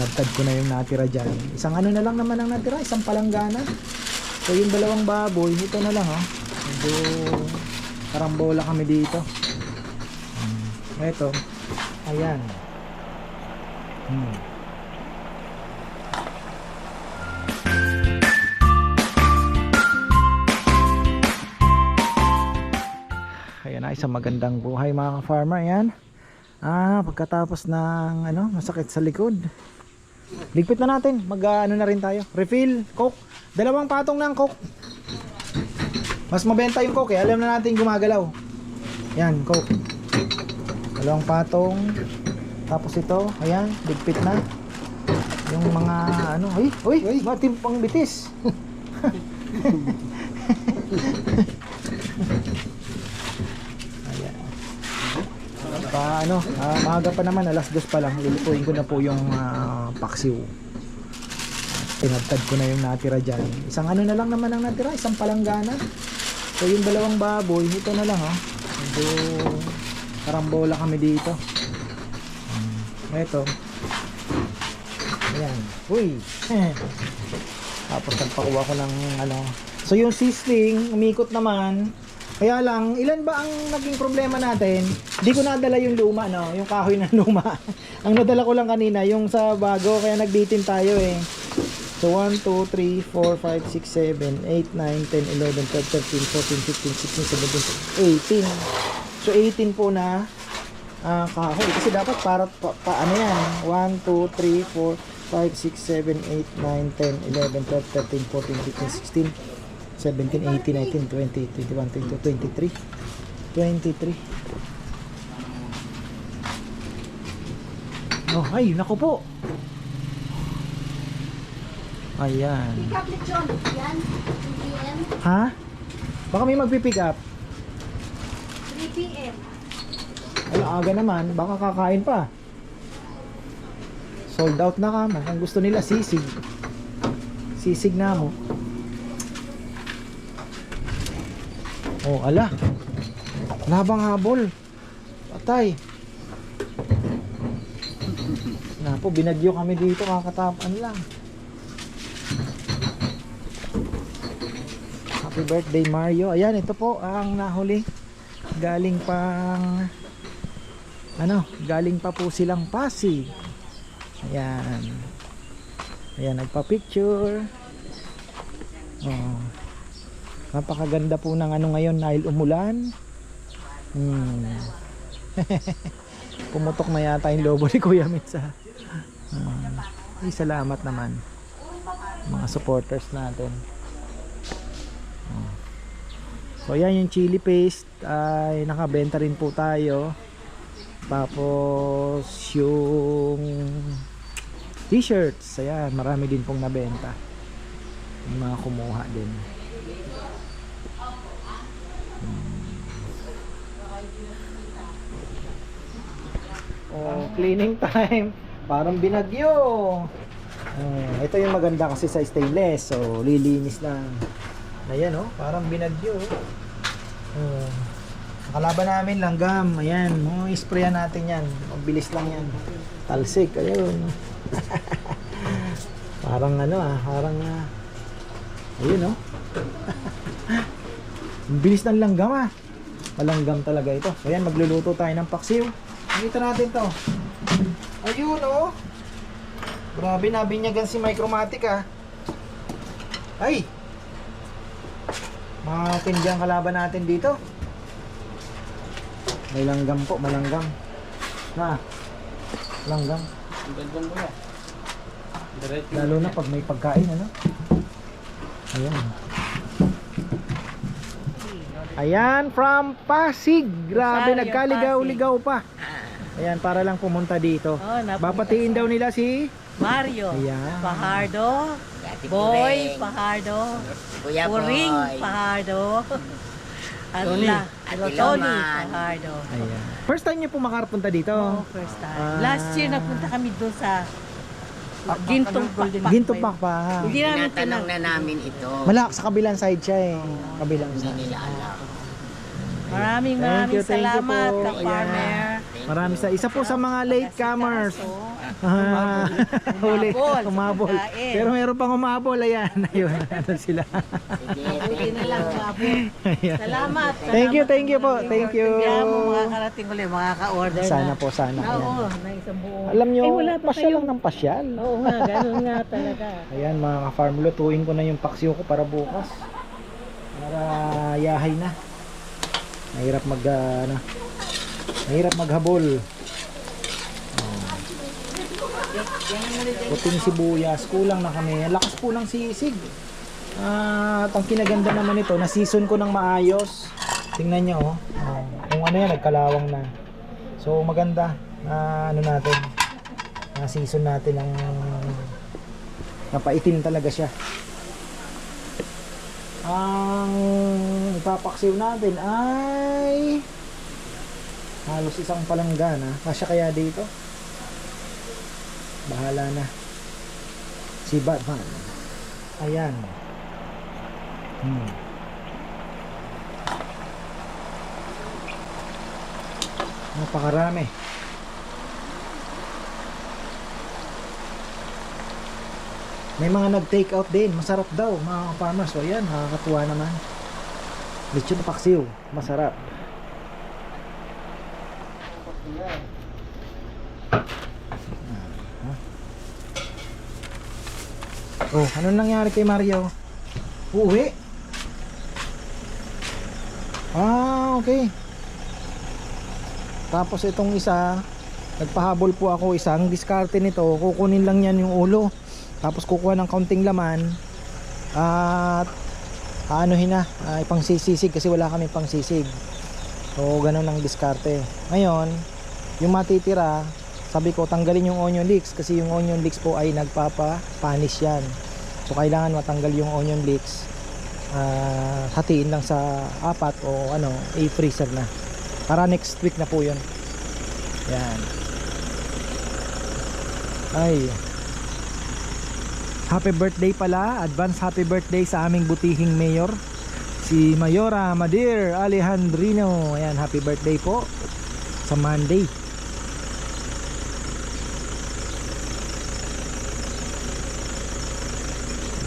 tinagtad ko na yung natira dyan. Isang ano na lang naman ang natira, isang palanggana. So yung dalawang baboy, ito na lang oh. Medyo karambola kami dito. Hmm. Ito, ayan. Hmm. Ayan na, isang magandang buhay mga ka-farmer. Ayan. Ah, pagkatapos ng ano, masakit sa likod. Ligpit na natin. Mag ah, ano na rin tayo. Refill, coke. Dalawang patong ng coke. Mas mabenta yung coke eh. Alam na natin gumagalaw. Yan, coke. Dalawang patong. Tapos ito, ayan, ligpit na. Yung mga ano, ay, uy, uy, matimpang bitis. Ayan. Pa ano, ah, maaga pa naman, alas dos pa lang. Lulutuin ko na po yung ah, paksiw. Tinagtad ko na yung natira dyan. Isang ano na lang naman ang natira, isang palanggana. So yung dalawang baboy, ito na lang oh. Medyo karambola kami dito. Hmm, Ito. Ayan. Uy. Tapos nagpakuha ko ng ano. So yung sisling, umikot naman. Kaya lang, ilan ba ang naging problema natin? Hindi ko nadala yung luma, no? Yung kahoy ng luma. ang nadala ko lang kanina, yung sa bago, kaya nagbitin tayo eh. So 1, 2, 3, 4, 5, 6, 7, 8, 9, 10, 11, 12, 13, 14, 15, 16, 17, 18. So 18 po na ah, kahoy. Kasi dapat para pa, pa ano yan? 1, 2, 3, 4, 5, 6, 7, 8, 9, 10, 11, 12, 13, 14, 15, 16, 17, 18, 19, 20, 21, 22, 23. 23. Oh, ay, naku po. Ayan. Tablet John, yan. 3 p.m. Ha? Baka may magpipick up. 3 p.m. Ay, aga naman. Baka kakain pa. Sold out na kamo. Kung gusto nila, sisig. Sisig na mo. Oh, ala. Labang habol. Patay. Na po, binagyo kami dito. Kakatapan lang. Happy birthday Mario. Ayan, ito po ang nahuli. Galing pang ano, galing pa po silang Pasig. Ayan. Ayan, nagpa-picture. Oh. Napakaganda po ng ano ngayon dahil umulan. Hmm. Pumutok na yata yung lobo ni Kuya Mitsa. Hmm. Ay, salamat naman. Mga supporters natin. Oh. So, ayan yung chili paste ay nakabenta rin po tayo. Tapos yung t-shirts, ayan, marami din pong nabenta. Yung mga kumuha din. Oh, cleaning time. Parang binagyo. Oh, ito yung maganda kasi sa stainless. So, lilinis lang. Ayan oh, parang binagyo. Oh. Kalaban namin langgam. Ayan, mga isprayan natin yan. Mabilis lang yan. Talsik, ayun. parang ano ah, parang ah, ayun oh. Bilis ng langgam ah. Malanggam talaga ito. Ayan, magluluto tayo ng paksiw. Nakita natin to. Ayun oh. Grabe, nabinyagan si Micromatic ah. Ay! Mga tindyang kalaban natin dito. May langgam po, malanggam. Na. Langgam. Ang gandang ko yan. Lalo na pag may pagkain, ano? Ayan. Ayan, from Pasig. Grabe, nagkaligaw-ligaw pa. Ayan, para lang pumunta dito. Oh, napunta Bapatiin daw nila si... Mario, Ayan. Pahardo, Ate Boy, Puring. Pahardo, Kuya Puring, Boy. Pahardo, at Tony. la, Ate Tony, Loman. Pahardo. Ayan. First time niyo po makarapunta dito? Oh, first time. Ah. Last year napunta kami doon sa Gintong Golden Gintupak pa. Hindi namin Tinatanong na namin ito. Malak sa kabilang side siya eh. Kabilang Hindi side. nila alam. Maraming Thank maraming you, thank you salamat po. Ayan. farmer. Marami sa isa po sa mga late comers. So, Ah, huli. Umabol. Umabol. Pero meron pang umabol. Ayan. Ayun. Ano sila. Buti na lang umabot. Ayan. Salamat. Thank you, thank you po. Thank you. Kaya mo mga karating ulit, mga ka-order Sana na. po, sana. Ah, Oo, na isang buo. Alam nyo, pasyal lang ng pasyal. Oo nga, ganun nga talaga. Ayan mga ka-farm, lutuin ko na yung paksiw ko para bukas. Para yahay na. Mahirap mag, ah, ano, mahirap maghabol. Oh. Puting sibuyas, kulang na kami. Ang Lakas po ng sisig. Ah, at ang kinaganda naman ito, na season ko ng maayos. Tingnan nyo, oh. Oh, kung ano yan, nagkalawang na. So maganda na ano natin, na season natin ng napaitim talaga siya. Ang ipapaksiw natin ay halos isang palanggana. Kasya kaya dito? Bahala na. Si Batman. Ayan. Hmm. Napakarami. May mga nag-take out din. Masarap daw mga farmers. So yan, nakakatuwa naman. Lechon paksiw. Masarap. Oh, ano nangyari kay Mario? Uuwi? Ah, okay. Tapos itong isa, nagpahabol po ako isang diskarte nito. Kukunin lang yan yung ulo. Tapos kukuha ng kaunting laman. At aanuhin na, uh, ipang sisig kasi wala kami pang sisig. So ganun lang diskarte. Ngayon, yung matitira, sabi ko tanggalin yung onion leeks kasi yung onion leeks po ay nagpapa-panish yan. So kailangan matanggal yung onion leeks. Ah, hatiin lang sa apat o ano, i-freezer na. Para next week na po 'yon. Yan. Ay. Happy birthday pala, advance happy birthday sa aming butihing mayor si Mayora Madir Alejandrino. Ayan, happy birthday po sa Monday.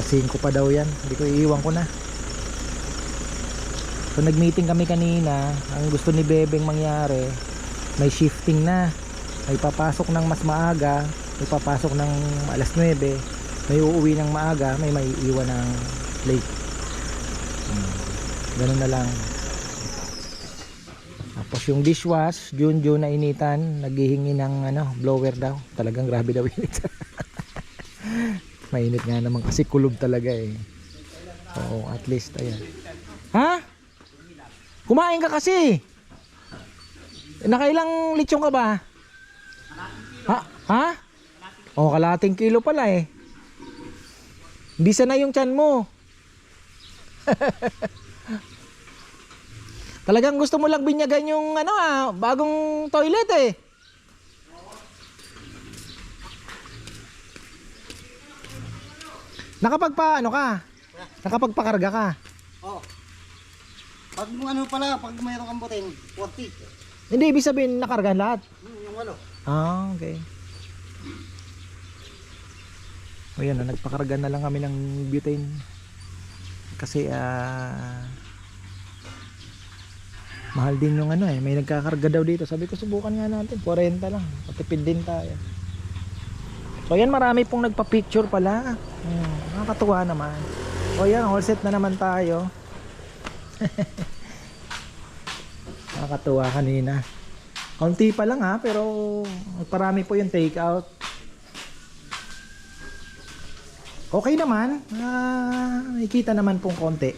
Kasing ko pa daw yan. Hindi ko iiwan ko na. So nag-meeting kami kanina. Ang gusto ni Bebeng mangyari, may shifting na. May papasok ng mas maaga, may papasok ng alas 9, may uuwi ng maaga, may may iwan ng late. Hmm. Ganun na lang. Tapos yung dishwash, June June na initan, naghihingi ng ano, blower daw. Talagang grabe daw init. Mainit nga naman kasi kulob talaga eh. Oo, at least ayan. Ha? Kumain ka kasi. Nakailang lechon ka ba? Ha? Ha? Oh, kalating kilo pala eh. Hindi sana yung tiyan mo. Talagang gusto mo lang binyagan yung ano ah, bagong toilet eh. Nakapagpa ano ka? Nakapagpakarga ka? Oh. Pag ano pala, pag mayroon kang buting, 40. Hindi ibig sabihin nakarga lahat. Hmm, yung walo. Ah, okay. O yan, ah, nagpakarga na lang kami ng butane. Kasi ah mahal din yung ano eh, may nagkakarga daw dito. Sabi ko subukan nga natin, 40 lang. Patipid din tayo. So yan, marami pong nagpa-picture pala. Hmm, nakakatuwa naman. O yan, all set na naman tayo. nakakatuwa kanina. Kaunti pa lang ha, pero parami po yung take out. Okay naman. Ah, nakikita naman pong konti.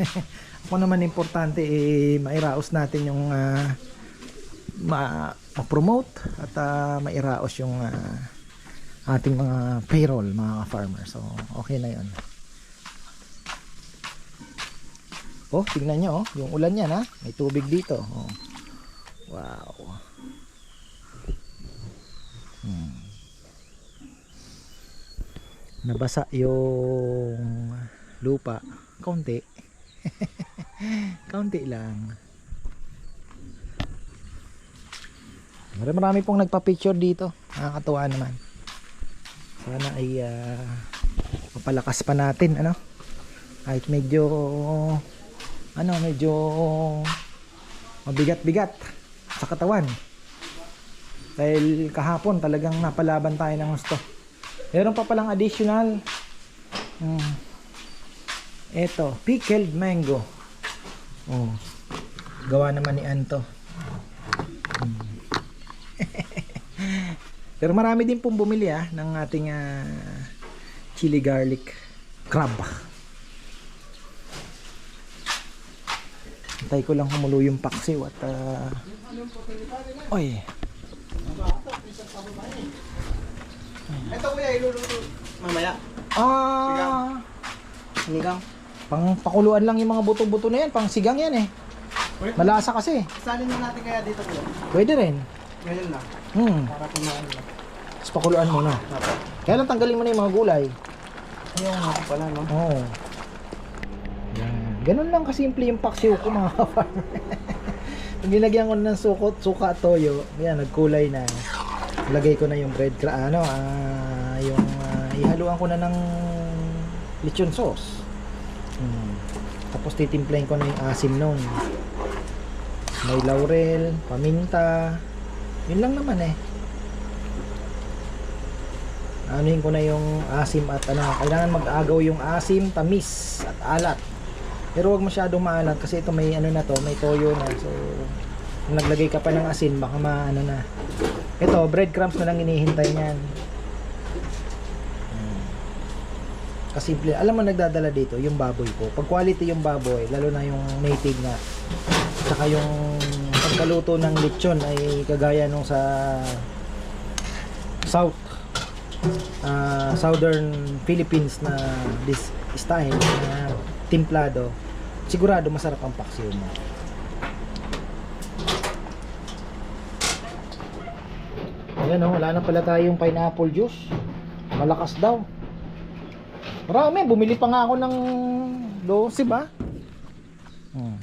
Ako naman importante eh mairaos natin yung ma ma-promote at ah, mairaos yung ah, ating mga payroll mga farmer. So okay na 'yon. Oh, tingnan nyo oh, yung ulan yan ha. May tubig dito. Oh. Wow. Hmm. Nabasa yung lupa. Kaunti. Kaunti lang. Marami pong nagpa-picture dito. Nakakatuwa naman. Sana ay ah, mapalakas pa natin, ano? Kahit medyo ano, medyo mabigat-bigat sa katawan. Dahil kahapon talagang napalaban tayo ng gusto. Meron pa palang additional. Hmm. Ito, pickled mango. Oh. Gawa naman ni Anto. Pero marami din pong bumili ah ng ating ah, chili garlic crab. Antay ko lang humulo yung paksiw at ah, Oy. Ito kuya, iluluto. Mamaya. Ah, Sinigang. pang pakuluan lang yung mga buto-buto na yan, pang sigang yan eh. Malasa kasi. Salin na natin kaya dito kuya. Pwede rin. Ngayon lang. Hmm, Para kumain lang. tapos pakuluan mo na. Kaya lang tanggalin mo na yung mga gulay. Ayun nga pala, no? Oo. Yan. Ganun lang kasimple yung paksiw ko mga ka-farmer. Pag nilagyan ko na ng sukot, suka at toyo, yan, nagkulay na. Lagay ko na yung bread cra ano, ah, yung ah, ihaluan ko na ng lechon sauce. Hmm. Tapos titimplahin ko na yung asim nun. May laurel, paminta. Yun lang naman eh. Anuhin ko na yung asim at ano, kailangan mag-agaw yung asim, tamis at alat. Pero wag masyadong maalat kasi ito may ano na to, may toyo na. So kung naglagay ka pa ng asin, baka maano na. Ito, breadcrumbs na lang hinihintay niyan. Hmm. Kasimple. Alam mo nagdadala dito yung baboy ko. Pag quality yung baboy, lalo na yung native na. Tsaka yung pagkaluto ng lechon ay kagaya nung sa South ah, Southern Philippines na this style na timplado. Sigurado masarap ang paksiw mo. Ayan oh, wala na pala tayong pineapple juice. Malakas daw. Marami, bumili pa nga ako ng 12 ba? Hmm.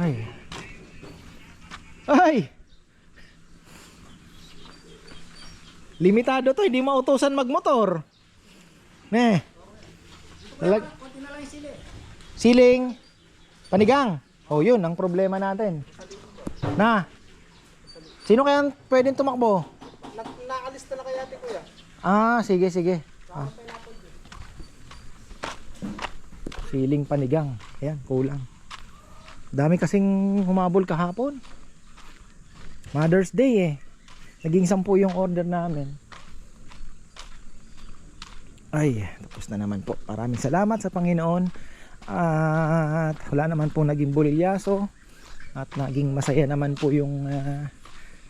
Ay. Ay! Limitado to, hindi mautusan magmotor. Ne. Talag Siling. Panigang. Oh, yun ang problema natin. Na. Sino kaya pwedeng tumakbo? Nakalista na kaya ate kuya. Ah, sige, sige. Ah. Siling panigang. Ayan, kulang. Dami kasing humabol kahapon. Mother's Day eh. Naging sampu yung order namin. Ay, tapos na naman po. Maraming salamat sa Panginoon. At wala naman po naging bulilyaso. At naging masaya naman po yung ah,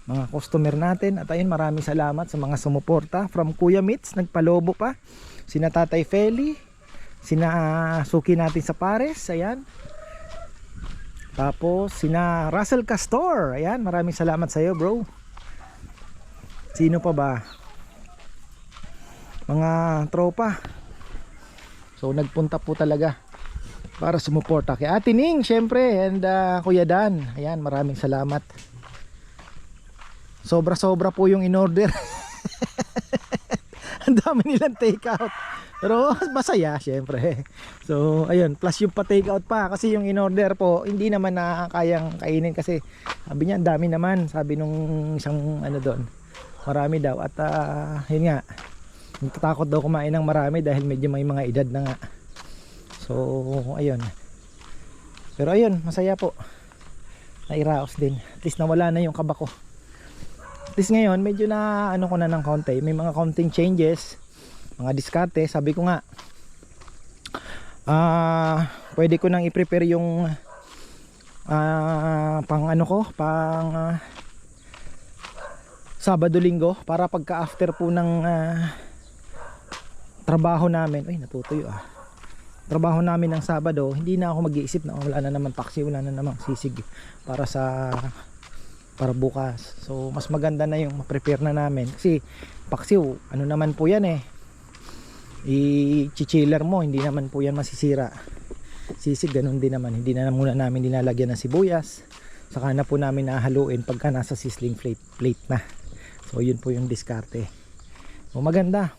mga customer natin. At ayun, maraming salamat sa mga sumuporta. From Kuya Mitz, nagpalobo pa. Sina Tatay Feli. Sina ah, Suki natin sa Pares. Ayan. Tapos, sina Russell Castor. Ayan, maraming salamat sa iyo, bro. Sino pa ba? Mga tropa. So nagpunta po talaga para sumuporta kay Ate Ning syempre and ah, Kuya Dan. Ayan, maraming salamat. Sobra-sobra po yung in-order. Ang dami nilang take out. Pero masaya syempre. So ayun, plus yung pa-take out pa kasi yung in-order po hindi naman na kayang kainin kasi sabi niya dami naman, sabi nung isang ano doon. Marami daw at ah, yun nga. Natatakot daw kumain ng marami dahil medyo may mga edad na nga. So, ayun. Pero ayun, masaya po. Nairaos din. At least nawala na yung kaba ko. At least ngayon, medyo na ano ko na ng konti. May mga counting changes. Mga diskarte. Sabi ko nga, ah, pwede ko nang i-prepare yung ah, pang ano ko, pang ah, Sabado linggo para pagka after po ng ah, trabaho namin ay natutuyo ah. Trabaho namin ng Sabado hindi na ako mag-iisip na oh, wala na naman paksi wala na namang sisig para sa para bukas. So mas maganda na yung ma-prepare na namin. Kasi paksiw ano naman po yan eh i-chiller mo hindi naman po yan masisira sisig ganun din naman hindi na muna namin dinalagyan ng sibuyas Saka na po namin nahaluin pagka nasa sizzling plate, plate na. So yun po yung diskarte. O maganda.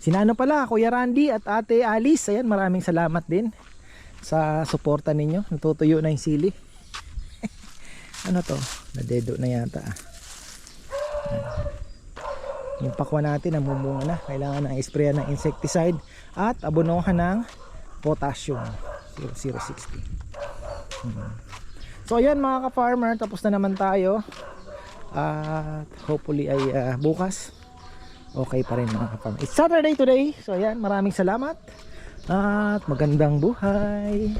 Sinano pala, Kuya Randy at Ate Alice. Ayan, maraming salamat din sa suporta ninyo. Natutuyo na yung sili. ano to? Nadedo na yata. ah. Yung pakwa natin namumunga na. Kailangan ng sprayan ng insecticide at abonohan ng potassium 0060. Hmm. So ayan mga ka-farmer, tapos na naman tayo. At hopefully ay ah, bukas okay pa rin mga ka-farmer. It's Saturday today. So ayan, maraming salamat. At magandang buhay.